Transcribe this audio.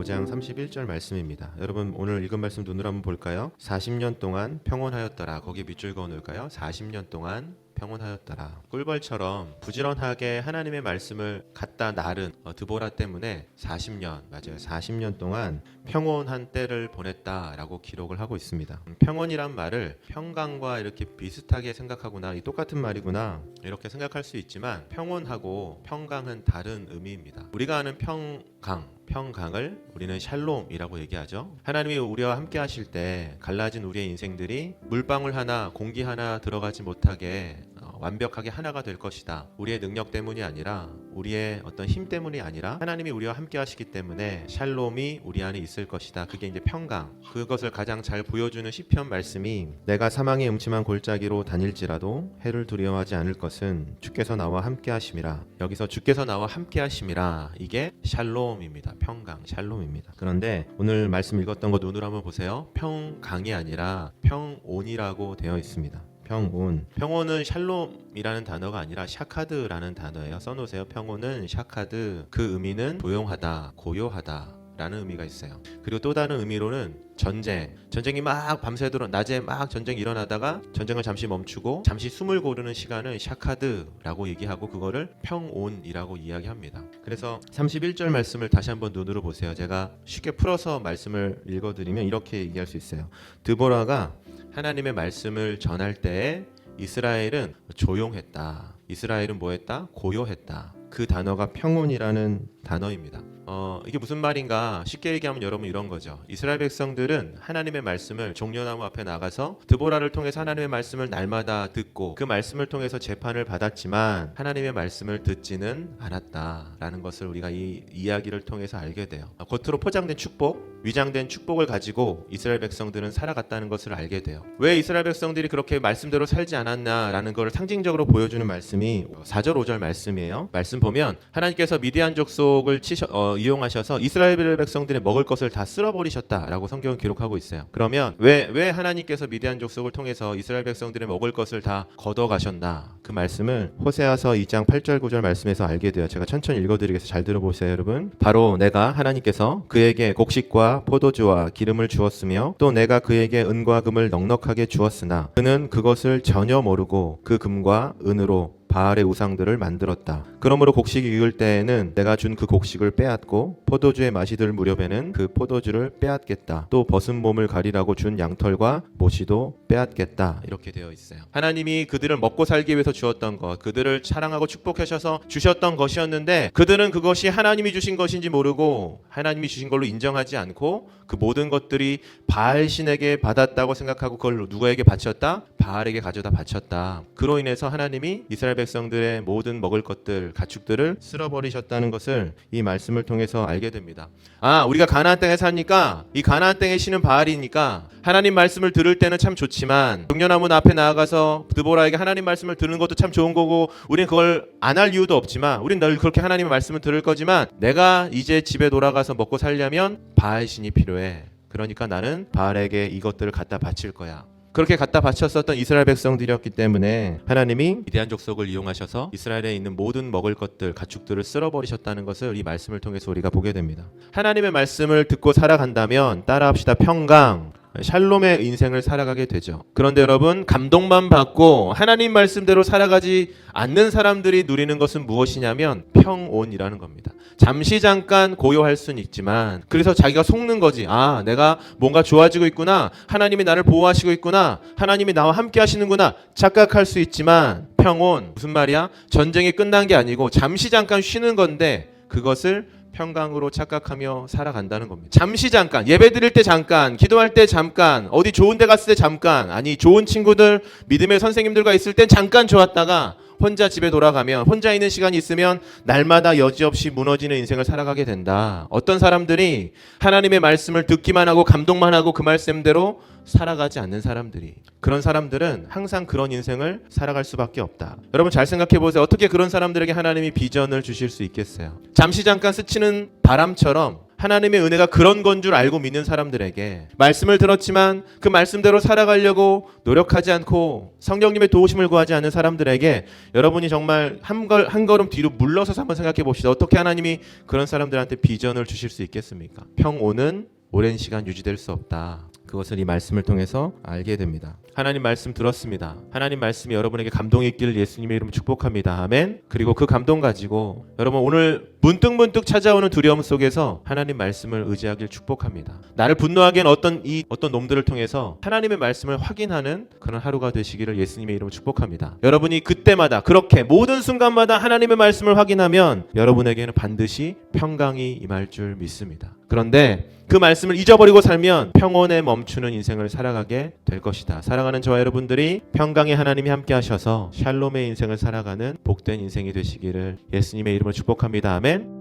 5장 31절 말씀입니다. 여러분 오늘 읽은 말씀 눈으로 한번 볼까요? 40년 동안 평온하였더라. 거기 밑줄 그어 놓을까요? 40년 동안 평온하였더라. 꿀벌처럼 부지런하게 하나님의 말씀을 갖다 나른 어, 드보라 때문에 40년 맞아요. 40년 동안 평온한 때를 보냈다라고 기록을 하고 있습니다. 음, 평온이란 말을 평강과 이렇게 비슷하게 생각하구나. 이 똑같은 말이구나. 이렇게 생각할 수 있지만 평온하고 평강은 다른 의미입니다. 우리가 아는 평강 평강을 우리는 샬롬이라고 얘기하죠. 하나님이 우리와 함께 하실 때 갈라진 우리의 인생들이 물방울 하나, 공기 하나 들어가지 못하게 어, 완벽하게 하나가 될 것이다. 우리의 능력 때문이 아니라 우리의 어떤 힘 때문이 아니라 하나님이 우리와 함께 하시기 때문에 샬롬이 우리 안에 있을 것이다. 그게 이제 평강. 그것을 가장 잘 보여주는 시편 말씀이 내가 사망의 음침한 골짜기로 다닐지라도 해를 두려워하지 않을 것은 주께서 나와 함께 하심이라. 여기서 주께서 나와 함께 하심이라. 이게 샬롬입니다. 평강, 샬롬입니다. 그런데 오늘 말씀 읽었던 거 눈으로 한번 보세요. 평강이 아니라 평온이라고 되어 있습니다. 평온. 평온은 샬롬이라는 단어가 아니라 샤카드라는 단어예요. 써놓으세요. 평온은 샤카드. 그 의미는 조용하다, 고요하다. 라는 의미가 있어요. 그리고 또 다른 의미로는 전쟁. 전쟁이 막 밤새도록 낮에 막 전쟁이 일어나다가 전쟁을 잠시 멈추고 잠시 숨을 고르는 시간을 샤카드라고 얘기하고 그거를 평온이라고 이야기합니다. 그래서 31절 말씀을 다시 한번 눈으로 보세요. 제가 쉽게 풀어서 말씀을 읽어 드리면 이렇게 얘기할 수 있어요. 드보라가 하나님의 말씀을 전할 때에 이스라엘은 조용했다. 이스라엘은 뭐했다? 고요했다. 그 단어가 평온이라는 단어입니다. 어, 이게 무슨 말인가 쉽게 얘기하면 여러분 이런 거죠. 이스라엘 백성들은 하나님의 말씀을 종려나무 앞에 나가서 드보라를 통해서 하나님의 말씀을 날마다 듣고 그 말씀을 통해서 재판을 받았지만 하나님의 말씀을 듣지는 않았다라는 것을 우리가 이 이야기를 통해서 알게 돼요. 어, 겉으로 포장된 축복, 위장된 축복을 가지고 이스라엘 백성들은 살아갔다는 것을 알게 돼요. 왜 이스라엘 백성들이 그렇게 말씀대로 살지 않았나라는 것을 상징적으로 보여주는 말씀이 4절 5절 말씀이에요. 말씀 보면 하나님께서 미디안 족속을 치셔, 어, 이용하셔서 이스라엘 백성들의 먹을 것을 다 쓸어버리셨다라고 성경은 기록하고 있어요. 그러면 왜 왜 하나님께서 미디안 족속을 통해서 이스라엘 백성들의 먹을 것을 다 걷어 가셨나? 그 말씀을 호세아서 2장 8절 9절 말씀에서 알게 돼요. 제가 천천히 읽어 드리겠습니다. 잘 들어보세요, 여러분. 바로 내가 하나님께서 그에게 곡식과 포도주와 기름을 주었으며 또 내가 그에게 은과 금을 넉넉하게 주었으나 그는 그것을 전혀 모르고 그 금과 은으로 바알의 우상들을 만들었다. 그러므로 곡식이 익을 때에는 내가 준 그 곡식을 빼앗고 포도주의 맛이 들 무렵에는 그 포도주를 빼앗겠다. 또 벗은 몸을 가리라고 준 양털과 모시도 빼앗겠다. 이렇게 되어 있어요. 하나님이 그들을 먹고 살기 위해서 주었던 것, 그들을 사랑하고 축복하셔서 주셨던 것이었는데 그들은 그것이 하나님이 주신 것인지 모르고 하나님이 주신 걸로 인정하지 않고 그 모든 것들이 바알 신에게 받았다고 생각하고 그걸 누구에게 바쳤다? 바알에게 가져다 바쳤다. 그로 인해서 하나님이 이스라엘 백성들의 모든 먹을 것들, 가축들을 쓸어버리셨다는 것을 이 말씀을 통해서 알게 됩니다. 아, 우리가 가나안 땅에 사니까 이 가나안 땅의 신은 바알이니까 하나님 말씀을 들을 때는 참 좋지만 종려나무 앞에 나아가서 드보라에게 하나님 말씀을 들은 것도 참 좋은 거고 우리는 그걸 안 할 이유도 없지만 우리는 늘 그렇게 하나님의 말씀을 들을 거지만 내가 이제 집에 돌아가서 먹고 살려면 바알 신이 필요해. 그러니까 나는 바알에게 이것들을 갖다 바칠 거야. 그렇게 갖다 바쳤었던 이스라엘 백성들이었기 때문에 하나님이 미디안 족속을 이용하셔서 이스라엘에 있는 모든 먹을 것들, 가축들을 쓸어버리셨다는 것을 이 말씀을 통해서 우리가 보게 됩니다. 하나님의 말씀을 듣고 살아간다면 따라합시다 평강, 샬롬의 인생을 살아가게 되죠. 그런데 여러분 감동만 받고 하나님 말씀대로 살아가지 않는 사람들이 누리는 것은 무엇이냐면 평온이라는 겁니다. 잠시 잠깐 고요할 수는 있지만 그래서 자기가 속는 거지. 아, 내가 뭔가 좋아지고 있구나. 하나님이 나를 보호하시고 있구나. 하나님이 나와 함께 하시는구나. 착각할 수 있지만 평온 무슨 말이야? 전쟁이 끝난 게 아니고 잠시 잠깐 쉬는 건데 그것을 평강으로 착각하며 살아간다는 겁니다. 잠시 잠깐 예배 드릴 때 잠깐 기도할 때 잠깐 어디 좋은 데 갔을 때 잠깐 아니 좋은 친구들 믿음의 선생님들과 있을 땐 잠깐 좋았다가 혼자 집에 돌아가면 혼자 있는 시간이 있으면 날마다 여지없이 무너지는 인생을 살아가게 된다. 어떤 사람들이 하나님의 말씀을 듣기만 하고 감동만 하고 그 말씀대로 살아가지 않는 사람들이 그런 사람들은 항상 그런 인생을 살아갈 수밖에 없다. 여러분 잘 생각해 보세요. 어떻게 그런 사람들에게 하나님이 비전을 주실 수 있겠어요? 잠시 잠깐 스치는 바람처럼 하나님의 은혜가 그런 건 줄 알고 믿는 사람들에게 말씀을 들었지만 그 말씀대로 살아가려고 노력하지 않고 성령님의 도우심을 구하지 않는 사람들에게 여러분이 정말 한, 걸, 한 걸음 뒤로 물러서서 한번 생각해 봅시다. 어떻게 하나님이 그런 사람들한테 비전을 주실 수 있겠습니까? 평온은 오랜 시간 유지될 수 없다. 그것을 이 말씀을 통해서 알게 됩니다. 하나님 말씀 들었습니다. 하나님 말씀이 여러분에게 감동이 있기를 예수님의 이름으로 축복합니다. 아멘. 그리고 그 감동 가지고 여러분 오늘 문득 문득 찾아오는 두려움 속에서 하나님 말씀을 의지하길 축복합니다. 나를 분노하게 한 어떤 이 어떤 놈들을 통해서 하나님의 말씀을 확인하는 그런 하루가 되시기를 예수님의 이름으로 축복합니다. 여러분이 그때마다 그렇게 모든 순간마다 하나님의 말씀을 확인하면 여러분에게는 반드시 평강이 임할 줄 믿습니다. 그런데 그 말씀을 잊어버리고 살면 평온에 멈추는 인생을 살아가게 될 것이다. 살아가는 저와 여러분들이 평강의 하나님이 함께 하셔서 샬롬의 인생을 살아가는 복된 인생이 되시기를 예수님의 이름으로 축복합니다. 아멘.